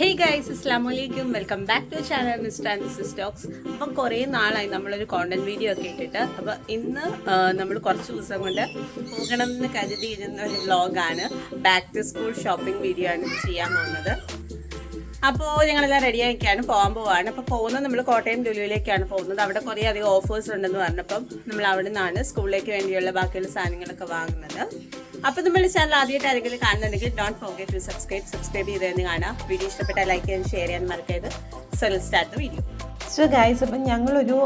Hey guys അസ്ലാം വലൈക്കും welcome back to channel Mr and Mrs talks അപ്പം കുറേ നാളായി നമ്മളൊരു കോണ്ടന്റ് വീഡിയോ ഒക്കെ ഇട്ടിട്ട്. അപ്പോൾ ഇന്ന് നമ്മൾ കുറച്ച് ദിവസം കൊണ്ട് പോകണം എന്ന് കരുതിയിരുന്ന ഒരു വ്ലോഗാണ് back to school shopping video ആണ് ചെയ്യാൻ പോകുന്നത്. അപ്പോൾ ഞങ്ങളെല്ലാം റെഡി ആയിക്കാണ് പോകാൻ പോവാണ്. അപ്പോൾ പോകുന്നത് നമ്മൾ കോട്ടയം ലുലുവിലേക്കാണ് പോകുന്നത്. അവിടെ കുറേ അധികം ഓഫേഴ്സ് ഉണ്ടെന്ന് പറഞ്ഞപ്പം നമ്മൾ അവിടെ നിന്നാണ് സ്കൂളിലേക്ക് വേണ്ടിയുള്ള ബാക്കിയുള്ള സാധനങ്ങളൊക്കെ വാങ്ങുന്നത്. അപ്പോൾ നമ്മുടെ ചാനൽ ആദ്യമായിട്ട് ആരെങ്കിലും കാണുന്നുണ്ടെങ്കിൽ don't forget to subscribe subscribe ചെയ്ത് തന്നെ കാണാം വീഡിയോ ഇഷ്ടപ്പെട്ടാൽ ലൈക്ക് ചെയ്യാൻ ഷെയർ ചെയ്യാൻ മറക്കരുത്. So start video so guys അപ്പം ഞങ്ങളൊരു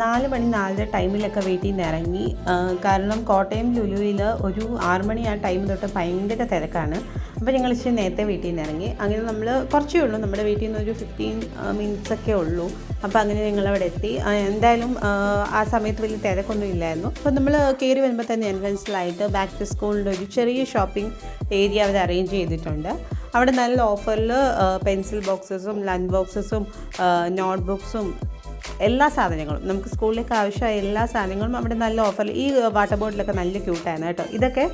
നാല് മണി നാലര ടൈമിലൊക്കെ വീട്ടിൽ നിന്ന് ഇറങ്ങി. കാരണം കോട്ടയം ലുലുവിൽ ഒരു ആറ് മണി ആ ടൈം തൊട്ട് ഭയങ്കര തിരക്കാണ്. അപ്പോൾ ഞങ്ങൾ ഇച്ചിരി നേരത്തെ വീട്ടിൽ നിന്ന് ഇറങ്ങി. അങ്ങനെ നമ്മൾ കുറച്ചേ ഉള്ളൂ. നമ്മുടെ വീട്ടിൽ നിന്ന് ഒരു ഫിഫ്റ്റീൻ മിനിറ്റ്സ് ഒക്കെ ഉള്ളൂ. അപ്പോൾ അങ്ങനെ ഞങ്ങൾ അവിടെ എത്തി എന്തായാലും ആ സമയത്ത് വലിയ തിരക്കൊന്നും ഇല്ലായിരുന്നു. അപ്പോൾ നമ്മൾ കയറി വരുമ്പോൾ തന്നെ എൻട്രൻസിലായിട്ട് ബാക്ക് ടു സ്കൂളിന്റെ ഒരു ചെറിയ ഷോപ്പിംഗ് ഏരിയ അവർ അറേഞ്ച് ചെയ്തിട്ടുണ്ട്. അവിടെ നല്ല ഓഫറിൽ പെൻസിൽ ബോക്സസും ലഞ്ച് ബോക്സസും നോട്ട് ബുക്സും എല്ലാ സാധനങ്ങളും. നമുക്ക് സ്കൂളിലേക്ക് ആവശ്യമായ എല്ലാ സാധനങ്ങളും അവിടെ നല്ല ഓഫറിൽ ഈ വാട്ടർ ബോട്ടിലൊക്കെ നല്ല ക്യൂട്ടാണ് കേട്ടോ. ഇതൊക്കെ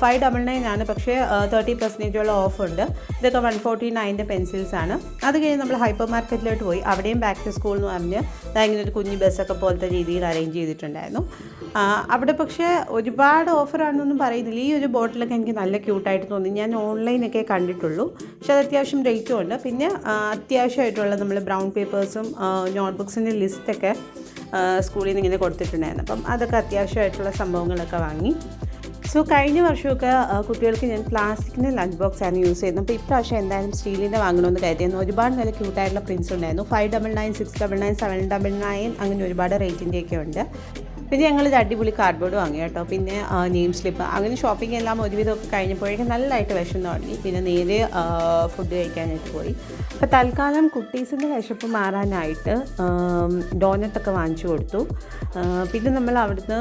ഫൈവ് ഡബിൾ നയൻ ആണ്. പക്ഷേ തേർട്ടി പെർസെന്റേജോളം ഓഫ് ഉണ്ട്. ഇതൊക്കെ വൺ ഫോർട്ടി നയന്റെ പെൻസിൽസ് ആണ്. അത് കഴിഞ്ഞ് നമ്മൾ ഹൈപ്പർ മാർക്കറ്റിലോട്ട് പോയി. അവിടെയും ബാക്ക് ടു സ്കൂൾ എന്ന് പറഞ്ഞ് ഇങ്ങനെ ഒരു കുഞ്ഞു ബസ്സൊക്കെ പോലത്തെ രീതിയിൽ അറേഞ്ച് ചെയ്തിട്ടുണ്ടായിരുന്നു. അവിടെ പക്ഷേ ഒരുപാട് ഓഫറാണെന്നൊന്നും പറയുന്നില്ല. ഈ ഒരു ബോട്ടിലൊക്കെ എനിക്ക് നല്ല ക്യൂട്ടായിട്ട് തോന്നി. ഞാൻ ഓൺലൈനൊക്കെ കണ്ടിട്ടുള്ളൂ. പക്ഷെ അത് അത്യാവശ്യം റേറ്റും ഉണ്ട്. പിന്നെ അത്യാവശ്യമായിട്ടുള്ള നമ്മൾ ബ്രൗൺ പേപ്പേഴ്സും നോട്ട്ബുക്സിന്റെ ലിസ്റ്റൊക്കെ സ്കൂളിൽ നിന്ന് ഇങ്ങനെ കൊടുത്തിട്ടുണ്ടായിരുന്നു. അപ്പം അതൊക്കെ അത്യാവശ്യമായിട്ടുള്ള സംഭവങ്ങളൊക്കെ വാങ്ങി. സോ കഴിഞ്ഞ വർഷമൊക്കെ കുട്ടികൾക്ക് ഞാൻ പ്ലാസ്റ്റിക്കിന്റെ ലഞ്ച് ബോക്സ് ആണ് യൂസ് ചെയ്യുന്നത്. അപ്പോൾ ഇപ്രാവശ്യം എന്തായാലും സ്റ്റീലിന്റെ വാങ്ങണമെന്ന് കരുതിയിരുന്നു. ഒരുപാട് നല്ല ക്യൂട്ടായിട്ടുള്ള പ്രിൻസ് ഉണ്ടായിരുന്നു. Five double nine six double nine seven double nine അങ്ങനെ ഒരുപാട് റേറ്റിന്റെയൊക്കെ ഉണ്ട്. പിന്നെ ഞങ്ങൾ അടിപൊളി കാർഡ്ബോർഡ് വാങ്ങി കേട്ടോ. പിന്നെ നെയിം സ്ലിപ്പ് അങ്ങനെ ഷോപ്പിംഗ് എല്ലാം ഒരുവിധമൊക്കെ കഴിഞ്ഞപ്പോഴേക്കും നല്ലതായിട്ട് വിശന്ന് തുടങ്ങി. പിന്നെ നേരെ ഫുഡ് കഴിക്കാനായിട്ട് പോയി. അപ്പോൾ തൽക്കാലം കുട്ടീസിന്റെ വിശപ്പ് മാറാനായിട്ട് ഡോനറ്റൊക്കെ വാങ്ങിച്ചു കൊടുത്തു. പിന്നെ നമ്മൾ അവിടുന്ന്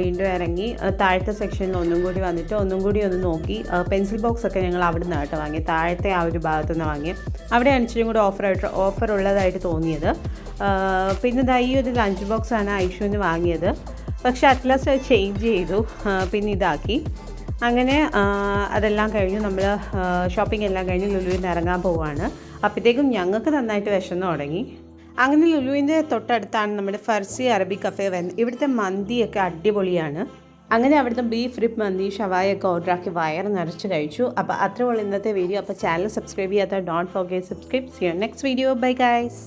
വീണ്ടും ഇറങ്ങി താഴത്തെ സെക്ഷനിൽ ഒന്നും കൂടി വന്നിട്ട് ഒന്നും കൂടി ഒന്ന് നോക്കി പെൻസിൽ ബോക്സ് ഒക്കെ ഞങ്ങൾ അവിടെ നിന്ന് കേട്ടോ വാങ്ങി താഴത്തെ ആ ഒരു ഭാഗത്തു നിന്ന് വാങ്ങി അവിടെ അനുസരിച്ചും കൂടി ഓഫറായിട്ട് ഓഫർ ഉള്ളതായിട്ട് തോന്നിയത്. പിന്നെ ഇതാ ഈ ഒരു ലഞ്ച് ബോക്സാണ് ഐഷുവിന് വാങ്ങിയത്. പക്ഷേ അറ്റ്ലാസ്റ്റ് ചേഞ്ച് ചെയ്തു. പിന്നെ ഇതാക്കി. അങ്ങനെ അതെല്ലാം കഴിഞ്ഞു. നമ്മൾ ഷോപ്പിംഗ് എല്ലാം കഴിഞ്ഞ് ലുലുവിൽ ഇറങ്ങാൻ പോവുകയാണ് അപ്പോഴത്തേക്കും ഞങ്ങൾക്ക് നന്നായിട്ട് വിശന്ന് തുടങ്ങി. അങ്ങനെ ലുലുവിന്റെ തൊട്ടടുത്താണ് നമ്മുടെ ഫർസി അറബി കഫേ വരുന്നത്. ഇവിടുത്തെ മന്തിയൊക്കെ അടിപൊളിയാണ്. അങ്ങനെ അവിടുത്തെ ബീഫ് റിപ്പ് മന്തി ഷവായൊക്കെ ഓർഡർ ആക്കി വയർ നിറച്ച് കഴിച്ചു. അപ്പോൾ അത്രയുള്ള ഇന്നത്തെ വീഡിയോ അപ്പോൾ ചാനൽ സബ്സ്ക്രൈബ് ചെയ്യാത്ത ഡോണ്ട് ഫോർഗെറ്റ് സബ്സ്ക്രൈബ് ചെയ്യാം നെക്സ്റ്റ് വീഡിയോ ബൈ ഗൈസ്